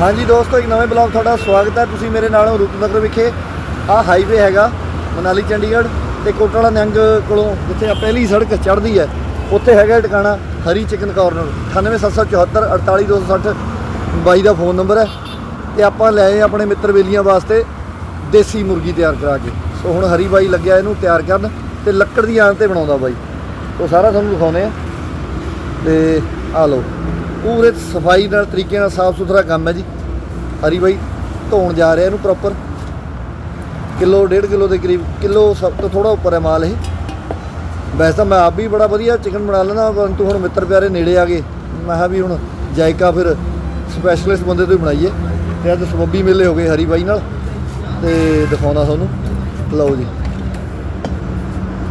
ਹਾਂਜੀ ਦੋਸਤੋ, ਇੱਕ ਨਵੇਂ ਬਲੌਗ ਤੁਹਾਡਾ ਸਵਾਗਤ ਹੈ। ਤੁਸੀਂ ਮੇਰੇ ਨਾਲ ਰੂਪਨਗਰ ਵਿਖੇ। ਆਹ ਹਾਈਵੇ ਹੈਗਾ, ਮਨਾਲੀ, ਚੰਡੀਗੜ੍ਹ ਤੇ ਕੋਟਲਾ ਨਿਹੰਗ ਕੋਲੋਂ ਜਿੱਥੇ ਆ ਪਹਿਲੀ ਸੜਕ ਚੜ੍ਹਦੀ ਹੈ, ਉੱਥੇ ਹੈਗਾ ਟਿਕਾਣਾ ਹਰੀ ਚਿਕਨ ਕਾਰਨਰ 98774 48260 ਬਾਈ ਦਾ ਫੋਨ ਨੰਬਰ ਹੈ ਤੇ ਆਪਾਂ ਲਏ ਆਪਣੇ ਮਿੱਤਰ ਬੇਲੀਆਂ ਵਾਸਤੇ ਦੇਸੀ ਮੁਰਗੀ ਤਿਆਰ ਕਰਾ ਕੇ। ਸੋ ਹੁਣ ਹਰੀ ਬਾਈ ਲੱਗਿਆ ਇਹਨੂੰ ਤਿਆਰ ਕਰਨ ਤੇ ਲੱਕੜ ਦੀ ਆਣ ਤੇ ਬਣਾਉਂਦਾ ਬਾਈ। ਉਹ ਸਾਰਾ ਤੁਹਾਨੂੰ ਦਿਖਾਉਨੇ ਆ ਤੇ ਆ ਲਓ। ਪੂਰੇ ਸਫ਼ਾਈ ਨਾਲ ਤਰੀਕੇ ਨਾਲ ਸਾਫ਼ ਸੁਥਰਾ ਕੰਮ ਹੈ ਜੀ। ਹਰੀ ਬਾਈ, ਧੋਣ ਜਾ ਰਿਹਾ ਇਹਨੂੰ ਪ੍ਰੋਪਰ ਕਿਲੋ, ਡੇਢ ਕਿਲੋ ਦੇ ਕਰੀਬ, ਕਿਲੋ ਸਭ ਤੋਂ ਥੋੜਾ ਉੱਪਰ ਹੈ ਮਾਲ ਇਹ। ਵੈਸੇ ਤਾਂ ਮੈਂ ਆਪ ਵੀ ਬੜਾ ਵਧੀਆ ਚਿਕਨ ਬਣਾ ਲੈਂਦਾ ਪਰੰਤੂ ਹੁਣ ਮਿੱਤਰ ਪਿਆਰੇ ਨੇੜੇ ਆ ਗਏ। ਮੈਂ ਕਿਹਾ ਵੀ ਹੁਣ ਜਾਇਕਾ ਫਿਰ ਸਪੈਸ਼ਲਿਸਟ ਬੰਦੇ ਤੋਂ ਹੀ ਬਣਾਈਏ। ਤੇ ਅੱਜ ਸਬੱਬੀ ਮੇਲੇ ਹੋ ਗਏ ਹਰੀ ਬਾਈ ਨਾਲ। ਤੇ ਦਿਖਾਉਂਦਾ ਤੁਹਾਨੂੰ। ਲਓ ਜੀ।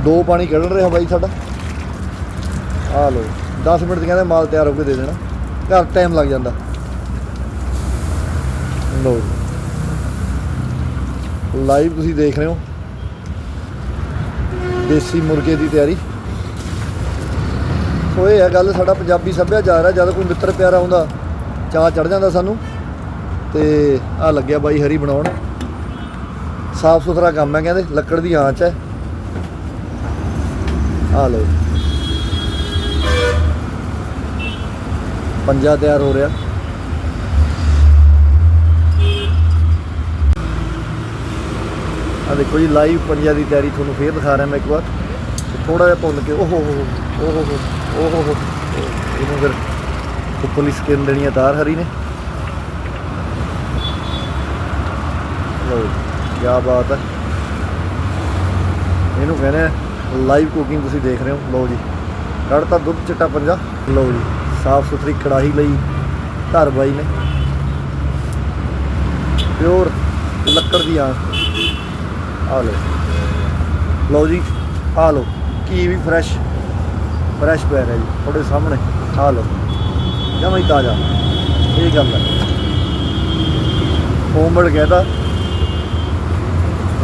ਦੋ ਪਾਣੀ ਕੱਢ ਰਿਹਾ ਬਾਈ ਸਾਡਾ। ਆ ਲਓ 10 ਮਿੰਟ 'ਚ ਕਹਿੰਦੇ ਮਾਲ ਤਿਆਰ ਹੋ ਕੇ ਦੇ ਦੇਣਾ। ਘਰ ਟਾਈਮ ਲੱਗ ਜਾਂਦਾ। ਲਓ ਲਾਈਵ ਤੁਸੀਂ ਦੇਖ ਰਹੇ ਹੋ। ਦੇਸੀ ਮੁਰਗੇ ਦੀ ਤਿਆਰੀ। ਸੋ ਇਹ ਹੈ ਗੱਲ, ਸਾਡਾ ਪੰਜਾਬੀ ਸੱਭਿਆਚਾਰ ਹੈ, ਜਦ ਕੋਈ ਮਿੱਤਰ ਪਿਆਰਾ ਆਉਂਦਾ ਚਾਹ ਚੜ ਜਾਂਦਾ ਸਾਨੂੰ। ਤੇ ਆ ਲੱਗਿਆ ਬਾਈ ਹਰੀ ਬਣਾਉਣ। ਸਾਫ਼ ਸੁਥਰਾ ਕੰਮ ਹੈ ਕਹਿੰਦੇ, ਲੱਕੜ ਦੀ ਆਂਚ ਹੈ। ਆ ਲੋ ਪੰਜਾ ਤਿਆਰ ਹੋ ਰਿਹਾ। ਆ ਦੇਖੋ ਜੀ ਲਾਈਵ ਪੰਜਾ ਦੀ ਤਿਆਰੀ ਤੁਹਾਨੂੰ ਫੇਰ ਦਿਖਾ ਰਿਹਾ ਮੈਂ ਇੱਕ ਵਾਰ। ਥੋੜਾ ਜਿਹਾ ਭੁੰਨ ਕੇ, ਓਹ ਹੋ ਹੋ ਹੋ ਹੋ ਹੋ। ਇਹਨੂੰ ਫਿਰ ਉੱਪਰਲੀ ਸਕਿਨ ਦੇਣੀ ਹੈ ਤਾਰ ਹਰੀ ਨੇ। ਲਓ ਕੀ ਬਾਤ ਹੈ ਇਹਨੂੰ ਕਹਿੰਦੇ ਲਾਈਵ ਕੁਕਿੰਗ ਤੁਸੀਂ ਦੇਖ ਰਹੇ ਹੋ। ਲਓ ਜੀ, ਕੱਢਤਾ ਦੁੱਧ ਚਿੱਟਾ ਪੰਜਾ। ਲਓ ਜੀ। ਸਾਫ਼ ਸੁਥਰੀ ਕੜਾਹੀ ਲਈ ਧਰ ਬਾਈ ਨੇ। ਪਿਓਰ ਲੱਕੜ ਦੀ ਆਂਚ ਆ ਲਓ। ਲਓ ਜੀ, ਆ ਲਓ। ਕੀ ਵੀ ਫਰੈਸ਼ ਫਰੈਸ਼ ਪੈ ਰਿਹਾ ਜੀ, ਤੁਹਾਡੇ ਸਾਹਮਣੇ। ਆ ਲਓ। ਜਮਾਂ ਹੀ ਤਾਜ਼ਾ। ਇਹ ਗੱਲ ਹੈ। ਹੋਮਵਰਡ ਕਹਿੰਦਾ,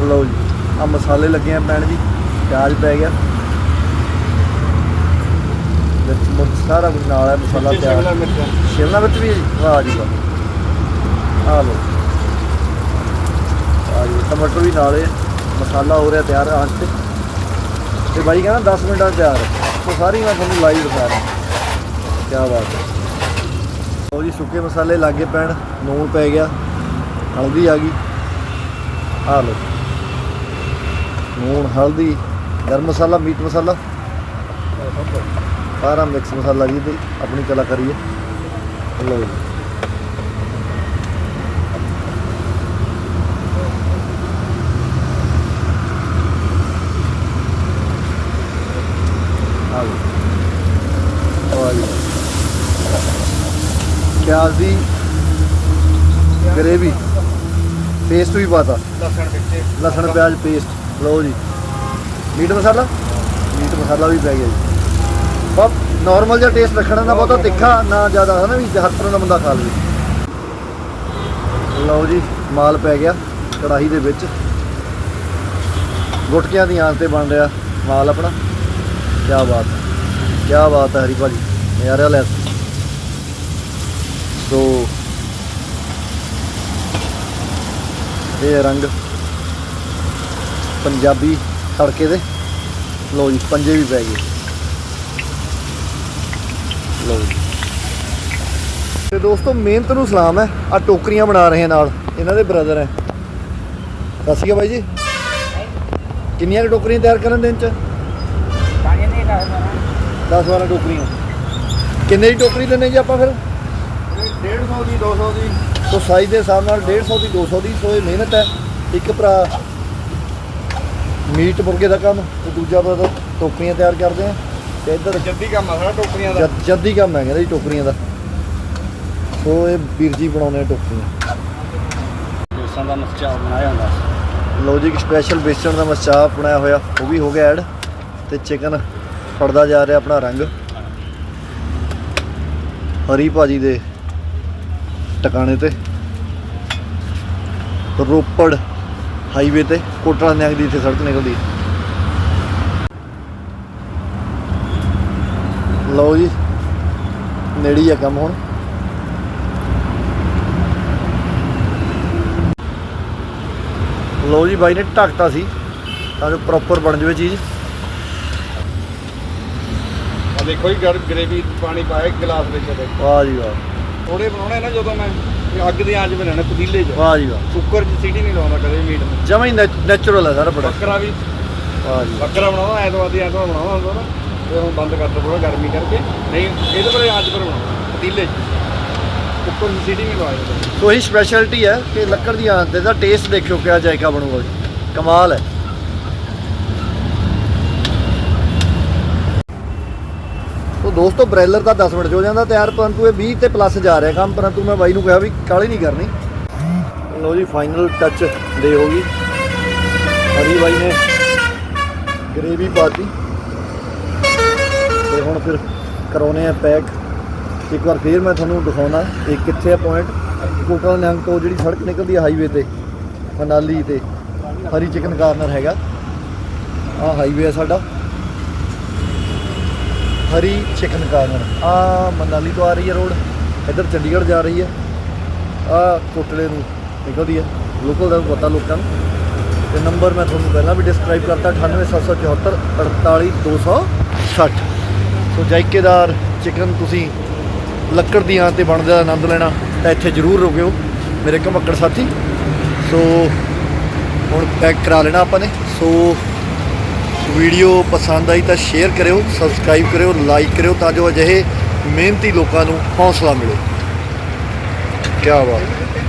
ਲਓ ਜੀ ਆ ਮਸਾਲੇ ਲੱਗੇ ਆ ਪੈਣ ਜੀ, ਪਿਆਜ਼ ਪੈ ਗਿਆ। ਵਿੱਚ ਮੁਰਚ ਸਾਰਾ ਕੁਝ ਨਾਲ ਹੈ ਮਸਾਲਾ ਤਿਆਰ। ਸ਼ਿਮਲਾ ਮਿਰਚ ਵੀ ਹੈ ਜੀ ਆ ਲਓ। ਆ ਜੀ ਟਮਾਟਰ ਵੀ ਨਾਲ ਹੈ ਮਸਾਲਾ ਹੋ ਰਿਹਾ ਤਿਆਰ ਆਂਚ ਤੇ। ਤੇ ਬਾਈ ਕਹਿੰਦਾ 10 ਮਿੰਟਾਂ ਤਿਆਰ ਉਹ ਸਾਰੀ ਮੈਂ ਤੁਹਾਨੂੰ ਲਾਈਵ ਦਿਖਾ ਰਿਹਾ। ਕੀ ਬਾਤ ਹੈ। ਲਓ ਜੀ ਸੁੱਕੇ ਮਸਾਲੇ ਲਾਗੇ ਪੈਣ ਨੂਣ ਪੈ ਗਿਆ ਹਲਦੀ ਆ ਗਈ। ਆ ਲਓ। ਨੂਣ ਹਲਦੀ ਗਰਮ ਮਸਾਲਾ ਮੀਟ ਮਸਾਲਾ। ਸਾਰਾ ਮਿਕਸ ਮਸਾਲਾ ਜੀ ਤੇ ਆਪਣੀ ਕਲਾਕਾਰੀ ਹੈ ਲਓ ਜੀ। ਪਿਆਜ਼ ਦੀ ਗਰੇਵੀ। ਪੇਸਟ ਵੀ ਪਾਤਾ। ਲਸਣ ਵਿੱਚ। ਲਸਣ ਪਿਆਜ਼ ਪੇਸਟ। ਲਓ ਜੀ। ਮੀਟ ਮਸਾਲਾ? ਮੀਟ ਮਸਾਲਾ ਵੀ ਪੈ ਗਿਆ ਜੀ। ਬਹੁਤ ਨਾਰਮਲ ਜਿਹਾ ਟੇਸਟ ਰੱਖਣਾ ਨਾ ਬਹੁਤਾ ਤਿੱਖਾ ਨਾ ਜ਼ਿਆਦਾ ਹੈ ਨਾ ਵੀ ਹਰ ਤਰ੍ਹਾਂ ਦਾ ਬੰਦਾ ਖਾ ਲਵੇ। ਲਓ ਜੀ ਮਾਲ ਪੈ ਗਿਆ ਕੜਾਹੀ ਦੇ ਵਿੱਚ। ਗੁਟਕਿਆਂ ਦੀ ਆਂਚ ਤੇ ਬਣ ਰਿਹਾ ਮਾਲ ਆਪਣਾ। ਕੀ ਬਾਤ ਹੈ ਕੀ ਬਾਤ ਹੈ ਹਰੀ ਭਾਜੀ ਨਜ਼ਾਰਾ ਲੈ। ਸੋ ਇਹ ਰੰਗ ਪੰਜਾਬੀ ਤੜਕੇ ਦੇ। ਲੋ ਜੀ ਪੰਜੇ ਵੀ ਪੈ ਗਏ। ਜੀ। ਤੇ ਦੋਸਤੋ ਮਿਹਨਤ ਨੂੰ ਸਲਾਮ ਹੈ। ਆ ਟੋਕਰੀਆਂ ਬਣਾ ਰਹੇ ਆ ਨਾਲ। ਇਹਨਾਂ ਦੇ ਬ੍ਰਦਰ ਹੈ। ਸਤਿ ਸ਼੍ਰੀ ਅਕਾਲ ਬਾਈ ਜੀ। ਕਿੰਨੀਆਂ ਕੁ ਟੋਕਰੀਆਂ ਤਿਆਰ ਕਰਨ ਦਿਨ ਚ? ਪਾਣੀ ਨਹੀਂ ਕਰਦਾ 10 12 ਟੋਕਰੀਆਂ। ਕਿੰਨੇ ਦੀ ਟੋਕਰੀ ਦਿੰਨੇ ਜੀ ਆਪਾਂ ਫਿਰ? 150 ਦੀ 200 ਦੀ। ਸੋ ਸਾਈਜ਼ ਦੇ ਹਿਸਾਬ ਨਾਲ 150 ਦੀ 200 ਦੀ ਸੋ ਇਹ ਮਿਹਨਤ ਹੈ। ਇੱਕ ਭਰਾ ਮੀਟ ਮੁਰਗੇ ਦਾ ਕੰਮ ਤੇ ਦੂਜਾ ਭਰਾ ਟੋਕਰੀਆਂ ਤਿਆਰ ਕਰਦੇ ਆ। ਤੇ ਇੱਧਰ ਜੱਦੀ ਕੰਮ ਆ ਸਾਰਾ ਟੋਕਰੀਆਂ ਦਾ। ਜਦ ਜੱਦੀ ਕੰਮ ਹੈ ਕਹਿੰਦੇ ਜੀ ਟੋਕਰੀਆਂ ਦਾ। ਸੋ ਇਹ ਵੀਰ ਜੀ ਬਣਾਉਂਦੇ ਆ ਟੋਕਰੀਆਂ। ਦੋਸਾਂ ਦਾ ਮਸਚਾ ਬਣਾਇਆ ਹੁੰਦਾ ਲਓ ਜੀ ਇੱਕ ਸਪੈਸ਼ਲ ਬੇਸਣ ਦਾ ਮਸਾਲਾ ਬਣਾਇਆ ਹੋਇਆ ਉਹ ਵੀ ਹੋ ਗਿਆ ਐਡ ਤੇ ਚਿਕਨ ਫੜਦਾ ਜਾ ਰਿਹਾ ਆਪਣਾ ਰੰਗ। ਹਰੀ ਭਾਜੀ ਦੇ ਟਿਕਾਣੇ ਤੇ। ਰੋਪੜ ਹਾਈਵੇ ਤੇ ਕੋਟਲਾ ਨਿਹੰਗ ਦੀ ਇੱਥੇ ਸੜਕ ਨਿਕਲਦੀ। ਹੈ। ਲਓ ਜੀ। ਨੇੜੀ ਆ ਕੰਮ ਹੁਣ। ਲਓ ਜੀ ਬਾਈ ਨੇ ਢੱਕਤਾ ਸੀ ਤਾਂ ਜੋ ਪ੍ਰੋਪਰ ਬਣ ਜਵੇ ਚੀਜ਼। ਆ ਦੇਖੋ ਹੀ ਗਰੇਵੀ ਪਾਣੀ ਪਾਇਆ ਗਲਾਸ ਵਿੱਚ ਦੇ ਵਾਹ ਜੀ ਵਾਹ। ਥੋੜੇ ਬਣਾਉਣੇ ਨਾ ਜਦੋਂ ਮੈਂ ਅੱਗ ਦੇ ਆਂਚ ਬਣਾਉਣੇ ਪਤੀਲੇ 'ਚ। ਵਾਹ ਜੀ ਵਾਹ। ਕੁੱਕਰ 'ਚ ਸੀਟੀ ਨਹੀਂ ਲਾਉਂਦਾ ਕਦੇ ਮੀਟ ਨੂੰ। ਜਮਾਂ ਨੈਚੁਰਲ ਹੈ ਸਾਰਾ ਬੜਾ। ਬੱਕਰਾ ਵੀ। ਵਾਹ ਜੀ ਬੱਕਰਾ ਬਣਾਉਂਦਾ ਐਤਵਾਰ ਦੀ ਐਤਵਾਰ ਹੁੰਦਾ ਨਾ। ਤੇ ਹੁਣ ਬੰਦ ਕਰਤਾ ਥੋੜਾ ਗਰਮੀ ਕਰਕੇ। ਨਹੀਂ, ਇਹਦੇ ਪਰ ਆਂਚ ਪਰ ਪਤੀਲੇ 'ਚ। ਕੁੱਕਰ ਲਵਾਇਆ ਸੋ ਇਹੀ ਸਪੈਸ਼ਲਿਟੀ ਹੈ ਕਿ ਲੱਕੜ ਦੀ ਆਂਚ ਦਾ ਟੇਸਟ ਦੇਖਿਓ ਕਿਆ ਜਾਇਕਾ ਬਣੂਗਾ ਕਮਾਲ ਹੈ। ਸੋ ਦੋਸਤੋ, ਬ੍ਰੈਲਰ ਦਾ 10 ਮਿੰਟ 'ਚ ਹੋ ਜਾਂਦਾ, ਤਿਆਰ, ਪਰੰਤੂ ਇਹ 20 ਤੇ ਪਲੱਸ ਜਾ ਰਿਹਾ ਕੰਮ, ਪਰੰਤੂ ਮੈਂ ਬਾਈ ਨੂੰ ਕਿਹਾ ਵੀ ਕਾਲੀ ਨਹੀਂ ਕਰਨੀ। ਲਓ ਜੀ ਫਾਈਨਲ ਟੱਚ ਦੇ ਹੋ ਗਈ। ਹਰੀ ਬਾਈ ਨੇ ਗਰੇਵੀ ਪਾਤੀ ਹੁਣ ਫਿਰ ਕਰਾਉਨੇ ਆ ਪੈਕ। ਇੱਕ ਵਾਰ ਫੇਰ ਮੈਂ ਤੁਹਾਨੂੰ ਦਿਖਾਉਣਾ ਇਹ ਕਿੱਥੇ ਆ ਪੁਆਇੰਟ ਕੋਟਲਾ ਨਿਹੰਗ ਤੋਂ ਜਿਹੜੀ ਸੜਕ ਨਿਕਲਦੀ ਹੈ ਹਾਈਵੇ ਤੇ, ਮਨਾਲੀ ਤੇ, ਹਰੀ ਚਿਕਨ ਕਾਰਨਰ ਹੈਗਾ। ਆ ਹਾਈਵੇ ਆ ਸਾਡਾ। ਹਰੀ ਚਿਕਨ ਕਾਰਨਰ ਆ ਮਨਾਲੀ ਤੋਂ ਆ ਰਹੀ ਹੈ ਰੋਡ ਇੱਧਰ ਚੰਡੀਗੜ੍ਹ ਜਾ ਰਹੀ ਹੈ ਆ ਕੋਟਲੇ ਨੂੰ ਨਿਕਲਦੀ ਹੈ ਲੋਕਲ ਦਾ ਪਤਾ ਲੋਕਾਂ ਨੂੰ। ਤੇ ਨੰਬਰ ਮੈਂ ਤੁਹਾਨੂੰ ਪਹਿਲਾਂ ਵੀ ਡਿਸਕ੍ਰਾਈਬ ਕਰਤਾ 98774 48260 ਸੋ ਜਾਇਕੇਦਾਰ ਚਿਕਨ ਤੁਸੀਂ ਲੱਕੜ ਦੀਆਂ ਤੇ ਬਣਦੇ ਦਾ ਆਨੰਦ ਲੈਣਾ, ਤਾਂ ਇੱਥੇ ਜ਼ਰੂਰ ਰੁਕਿਓ ਮੇਰੇ ਘਮੱਕੜ ਸਾਥੀ। ਸੋ ਹੁਣ ਪੈਕ ਕਰਾ ਲੈਣਾ ਆਪਾਂ ਨੇ। ਸੋ ਵੀਡੀਓ ਪਸੰਦ ਆਈ ਤਾਂ ਸ਼ੇਅਰ ਕਰਿਓ, ਸਬਸਕ੍ਰਾਈਬ ਕਰਿਓ, ਲਾਈਕ ਕਰਿਓ ਤਾਂ ਜੋ ਅਜਿਹੇ ਮਿਹਨਤੀ ਲੋਕਾਂ ਨੂੰ ਹੌਸਲਾ ਮਿਲੇ। ਕੀ ਬਾਤ।